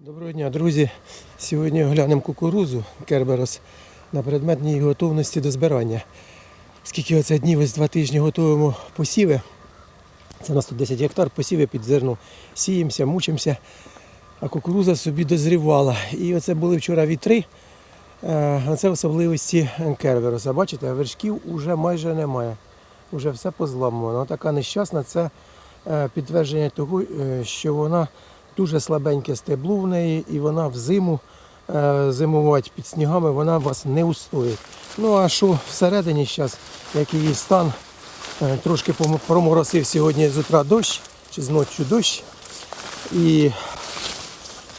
Доброго дня, друзі. Сьогодні оглянемо кукурузу Керберос на предмет її готовності до збирання. Скільки оце днів, ось два тижні готуємо посіви. Це у нас тут 10 гектар, посіви під зерно. Сіємося, мучимося, а кукуруза собі дозрівала. І оце були вчора вітри. Е, Це особливості Кербероса. Бачите, вершків вже майже немає. Уже все позламано. Така нещасна це е, підтвердження того, е, що вона дуже слабеньке стебло в неї, і вона взиму е, зимувати під снігами вона вас не устоїть. Ну а що всередині зараз, як її стан, е, трошки проморосив сьогодні з утра дощ, чи з ночі дощ. І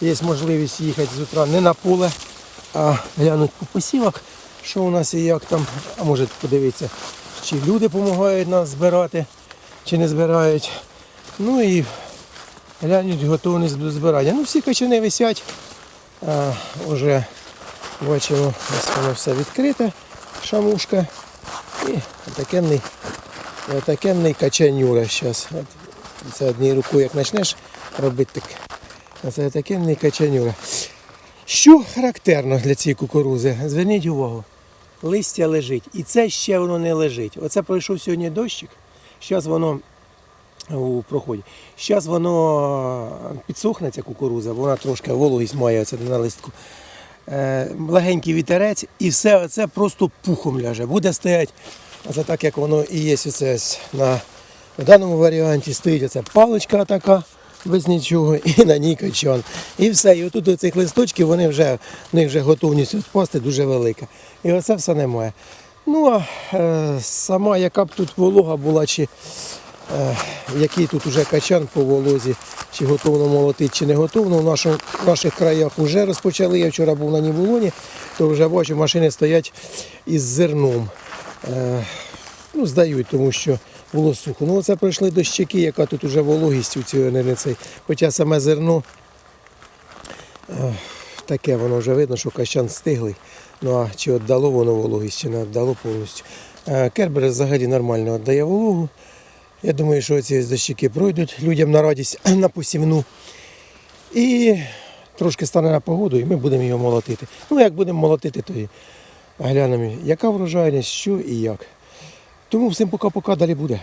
є можливість їхати з утра не на поле, а глянути по посівах, що у нас і як там, а може подивитися, чи люди допомагають нас збирати, чи не збирають. Ну і глянуть готовність до збирання. Ну, всі качани висять. А, уже бачимо, ось воно все відкрите, шамушка. І отакенний, отакенний качанюра зараз. Це однією рукою, як почнеш робити так. Це отакенний качанюра. Що характерно для цієї кукурузи? Зверніть увагу. Листя лежить. І це ще воно не лежить. Оце пройшов сьогодні дощик. Зараз воно у проході. Зараз воно підсохне, ця кукуруза, вона трошки вологість має оце на листку. Е, легенький вітерець і все це просто пухом ляже. Буде стояти, оце так як воно і є оце на в даному варіанті стоїть оця паличка така. Без нічого, і на ній качан. І все. І отут оцих листочків вони вже, в них вже готовність відпасти дуже велика. І оце все немає. Ну а е, сама, яка б тут волога була, чи який тут уже качан по волозі, чи готовно молотить, чи не готовно. В, нашому, в наших краях вже розпочали. Я вчора був на Нібулоні, то вже бачу, машини стоять із зерном. Е, ну, здають, тому що було сухо. Ну, оце пройшли дощики, яка тут уже вологість у цього не. Хоча саме зерно е, таке, воно вже видно, що кащан стиглий. Ну а чи віддало воно вологість, чи не віддало повністю. Е, Кербер взагалі нормально віддає вологу. Я думаю, що ці дощики пройдуть людям на радість на посівну. І трошки стане на погоду, і ми будемо його молотити. Ну, як будемо молотити, то і глянемо, яка врожайність, що і як. Тому всім пока-пока, далі буде.